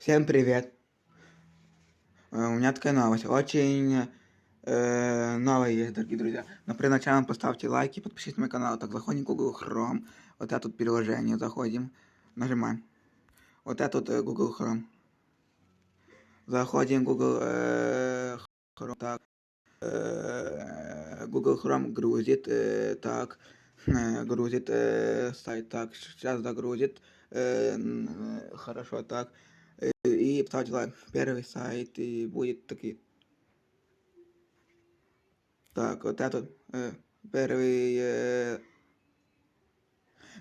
Всем привет! Э, У меня такая новость. Очень э, новая есть, дорогие друзья. Но перед началом поставьте лайки, подпишитесь на мой канал. Так, заходим в Google Chrome. Вот это тут приложение. Заходим. Нажимаем. Вот это тут э, Google Chrome. Заходим в Google э, Chrome. Так. Э, Google Chrome грузит. э, так. Э, грузит э, сайт. Так, сейчас загрузит. Э, н- э, хорошо, так. Э, И ставьте лайк. Первый сайт и будет такие. Так, вот этот э, первый э,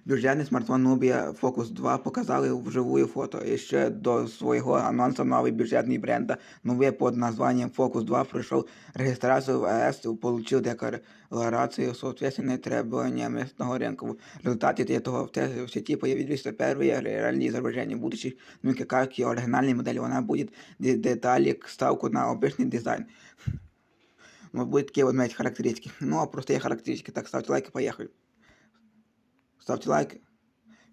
бюджетний смартфон Nubia Focus 2 показали вживую фото. І ще до свого анонсу новий бюджетний бренд Nubia под названием Focus 2 пройшов регистрацию в АЭС и получил декларацию соответственно требованиям местного рынка. В результате этого в те- в сети появились первые реальные изображения будущих, ну и как и оригинальной модели, она будет де- детали ставку на обычный дизайн. Ну, будут такие вот, знаете, характеристики. Ну, а простые характеристики. Так, ставьте лайки, поехали. Ставьте лайк.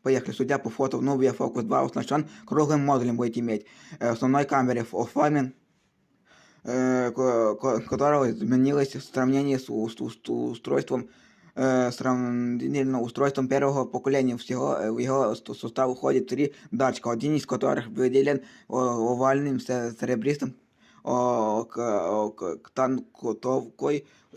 Поехали. Судя по фото, Nubia Focus 2 оснащен круглым модулем будет иметь. Э, Основной камере оформлен, э, ко- ко- которого изменилось в сравнении с, ус- ус- устройством э, сравнительно устройством первого поколения. Всего э, в его ст- состав входит три датчика, один из которых выделен о- овальным се- серебристым о,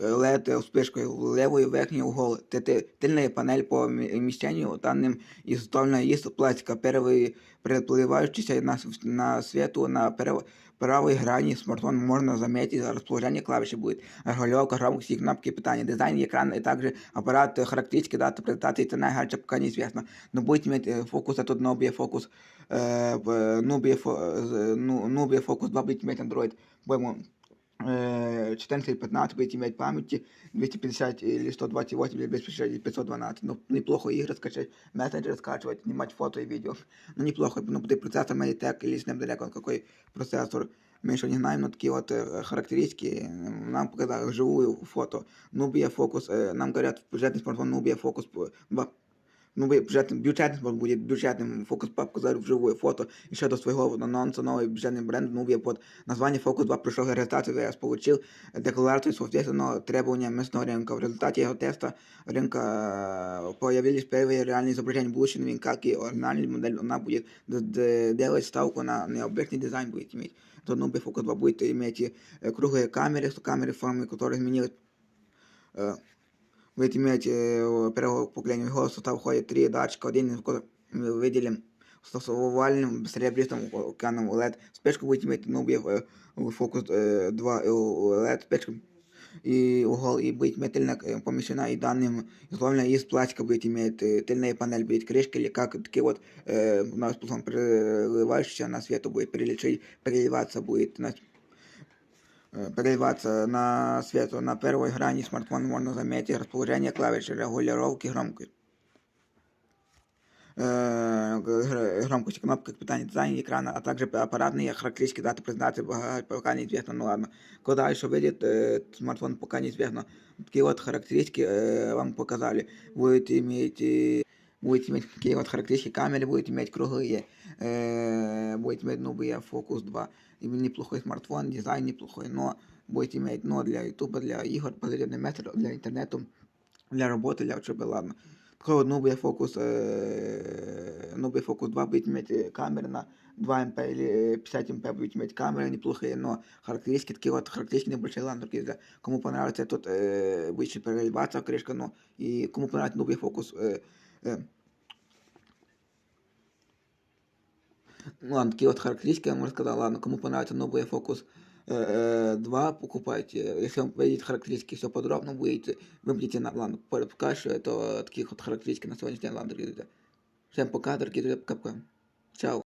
к- о, к- танкотовкой LED вспышкой в левый верхний угол. Т- т- Тыльная панель по вмещению данным изготовлена из пластика. Первый приплывающийся на, с- на свету на перв- правой грани смартфон можно заметить расположение клавиши будет. Регулировка громкости и кнопки питания. Дизайн экрана и также аппарат э, характеристики дата презентации цена гаджета пока неизвестно. Но будет иметь э, фокус, а тут Nubia Focus, э, в- Nubia, Fo- э, ну, Nubia Focus 2 будет иметь Android, по-моему, э, 14-15 будет иметь памяти, 250 или 128 или 256 512. Ну, неплохо игры скачать, мессенджеры скачивать, снимать фото и видео. Ну, неплохо, ну, будет процессор Mediatek или Snapdragon, какой процессор. Мы еще не знаем, но такие вот э, характеристики э, нам показали вживую фото. Nubia Focus, э, нам говорят, бюджетный смартфон Nubia Focus э, 2 Ну, ви бюджетний, бюджетний смарт буде бюджетним фокус показали вживую фото. І ще до свого анонсу новий бюджетний бренд Nubia под название Focus 2 пройшов реєстрацію ВС, получил декларацию соответственно требованиям местного рынка. В результате его теста рынка э, появились первые реальные изображения будущей новинки, как и оригинальная модель, она будет д- д- делать ставку на необычный дизайн будет иметь. То Nubia Focus 2 будет иметь э, круглые камеры, камеры формы, которые изменились э, будет иметь э, первого поколения. В его состав входит три датчика, один из которых мы выделим с овальным серебристым экраном LED. Спешку будет иметь Nubia э, Focus э, 2 LED спешку. И угол и будет иметь тыльная э, помещена и данным изломлена из пластика будет иметь э, тыльная панель будет крышка или как такие вот э, у нас платформа переливающаяся на свету будет перелечить, переливаться будет на э, переливаться на свет. На первой грани смартфона можно заметить расположение клавиш регулировки громкости. Э, гр- громкости кнопки питания дизайна экрана, а также аппаратные характеристики даты презентации пока- пока неизвестно, ну ладно. Куда еще выйдет э, смартфон пока неизвестно. Такие вот характеристики э, вам показали. Будет иметь э, будет иметь такие вот характеристики камеры, будет иметь круглые, э, будет иметь Nubia Focus 2. Именно неплохой смартфон, дизайн неплохой, но будет иметь, но для ютуба, для игр, позарядный метр, для интернета, для работы, для учебы, ладно. Такой вот Nubia Focus, э, Nubia Focus 2 будет иметь э, камеры на 2 МП или э, 50 МП будет иметь камеры неплохие, но характеристики такие вот, характеристики небольшие, ладно, друзья. друзья. Кому понравится тут э, будет еще переливаться крышка, ну, и кому понравится Nubia Focus, э, э, Ну ладно, такие вот характеристики я вам рассказал. Ладно, кому понравится Nubia Focus э, э, 2, покупайте. Если вам видите характеристики, все подробно будете, вы будете на... Ладно, пока что это таких вот характеристики на сегодняшний день. Ладно, дорогие друзья. Всем пока, дорогие друзья, пока-пока. Чао.